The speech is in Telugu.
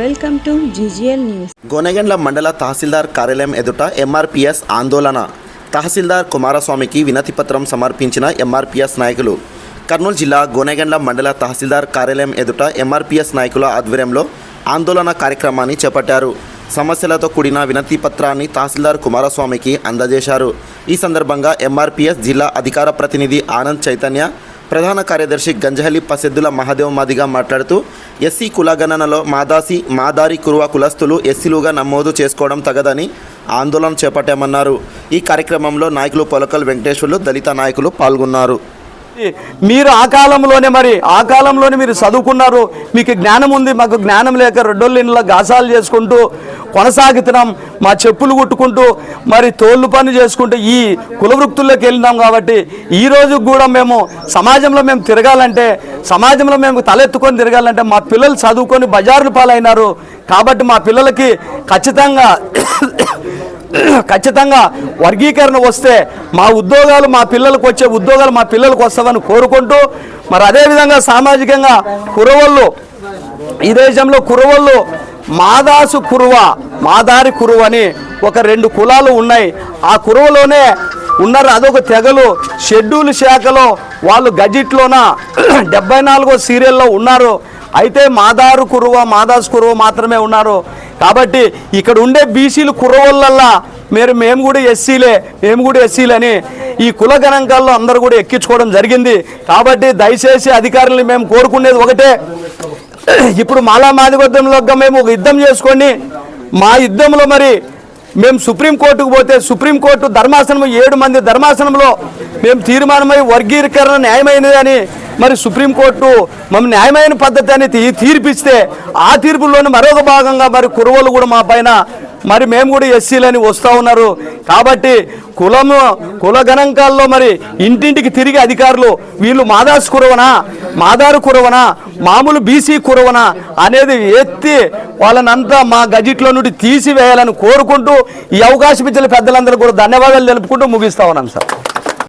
Welcome to GGL news. Gonegandla మండల తహసీల్దార్ కార్యాలయం ఎదుట ఎంఆర్పిఎస్ ఆందోళన. తహసీల్దార్ కుమారస్వామికి వినతి పత్రం సమర్పించిన ఎంఆర్పిఎస్ నాయకులు. కర్నూలు జిల్లా గోనెగండ్ల మండల తహసీల్దార్ కార్యాలయం ఎదుట ఎంఆర్పిఎస్ నాయకుల ఆధ్వర్యంలో ఆందోళన కార్యక్రమాన్ని చేపట్టారు. సమస్యలతో కూడిన వినతి పత్రాన్ని తహసీల్దార్ కుమారస్వామికి అందజేశారు. ఈ సందర్భంగా ఎంఆర్పిఎస్ జిల్లా అధికార ప్రతినిధి ఆనంద్ చైతన్య ప్రధాన కార్యదర్శి గంజహలి పసెద్దుల మహాదేవ్ మాదిగా మాట్లాడుతూ ఎస్సీ కులగణనలో మాదాసి మాదారి కురువ కులస్తులు ఎస్సీలుగా నమోదు చేసుకోవడం తగదని ఆందోళన చేపట్టామన్నారు. ఈ కార్యక్రమంలో నాయకులు పొలకల్ వెంకటేశ్వర్లు దళిత నాయకులు పాల్గొన్నారు. మీరు ఆ కాలంలోనే మరి ఆ కాలంలోనే మీరు చదువుకున్నారు మీకు జ్ఞానం ఉంది మాకు జ్ఞానం లేక రెండోళ్ళు ఇంట్లో గాసాలు చేసుకుంటూ కొనసాగుతున్నాం మా చెప్పులు కుట్టుకుంటూ మరి తోళ్ళు పని చేసుకుంటూ ఈ కులవృత్తుల్లోకి వెళ్ళినాం కాబట్టి ఈ రోజు కూడా మేము సమాజంలో మేము తిరగాలంటే సమాజంలో మేము తలెత్తుకొని తిరగాలంటే మా పిల్లలు చదువుకొని బజారులు పాలైనారు. కాబట్టి మా పిల్లలకి ఖచ్చితంగా ఖచ్చితంగా వర్గీకరణ వస్తే మా ఉద్యోగాలు మా పిల్లలకు వచ్చే ఉద్యోగాలు మా పిల్లలకు వస్తామని కోరుకుంటూ మరి అదేవిధంగా సామాజికంగా కురవళ్ళు ఈ దేశంలో కురవళ్ళు మాదాసు కురువ మాదారి కురువ అని ఒక రెండు కులాలు ఉన్నాయి. ఆ కురువలోనే ఉన్నారు అదొక తెగలు. షెడ్యూల్ శాఖలో వాళ్ళు గజిట్లోన డెబ్బై నాలుగో సీరియల్లో ఉన్నారు. అయితే మాదారు కురువ మాదాసు కురువ మాత్రమే ఉన్నారు. కాబట్టి ఇక్కడ ఉండే బీసీలు కుర్రవల్లల్లా మీరు మేము కూడా ఎస్సీలే మేము కూడా ఎస్సీలని. ఈ కుల గణాంకాల్లో అందరూ కూడా ఎక్కించుకోవడం జరిగింది. కాబట్టి దయచేసి అధికారులను మేము కోరుకునేది ఒకటే. ఇప్పుడు మాలా మాదిగొద్దంలో మేము ఒక యుద్ధం చేసుకొని మా యుద్ధంలో మరి మేము సుప్రీంకోర్టుకు పోతే సుప్రీంకోర్టు ధర్మాసనం ఏడు మంది ధర్మాసనంలో మేము తీర్మానమై వర్గీకరణ న్యాయమైనది అని మరి సుప్రీంకోర్టు మేము న్యాయమైన పద్ధతి అని తీర్పిస్తే ఆ తీర్పులోని మరొక భాగంగా మరి కురవలు కూడా మా పైన మరి మేము కూడా ఎస్సీలని వస్తూ ఉన్నారు. కాబట్టి కులము కుల గణాంకాల్లో మరి ఇంటింటికి తిరిగి అధికారులు వీళ్ళు మాదాస్ కురవనా మాదారు కురవనా మామూలు బీసీ కురవనా అనేది ఎత్తి వాళ్ళనంతా మా గజిట్లో నుండి తీసివేయాలని కోరుకుంటూ ఈ అవకాశం ఇచ్చిన పెద్దలందరూ కూడా ధన్యవాదాలు తెలుపుకుంటూ ముగిస్తా ఉన్నాం సార్.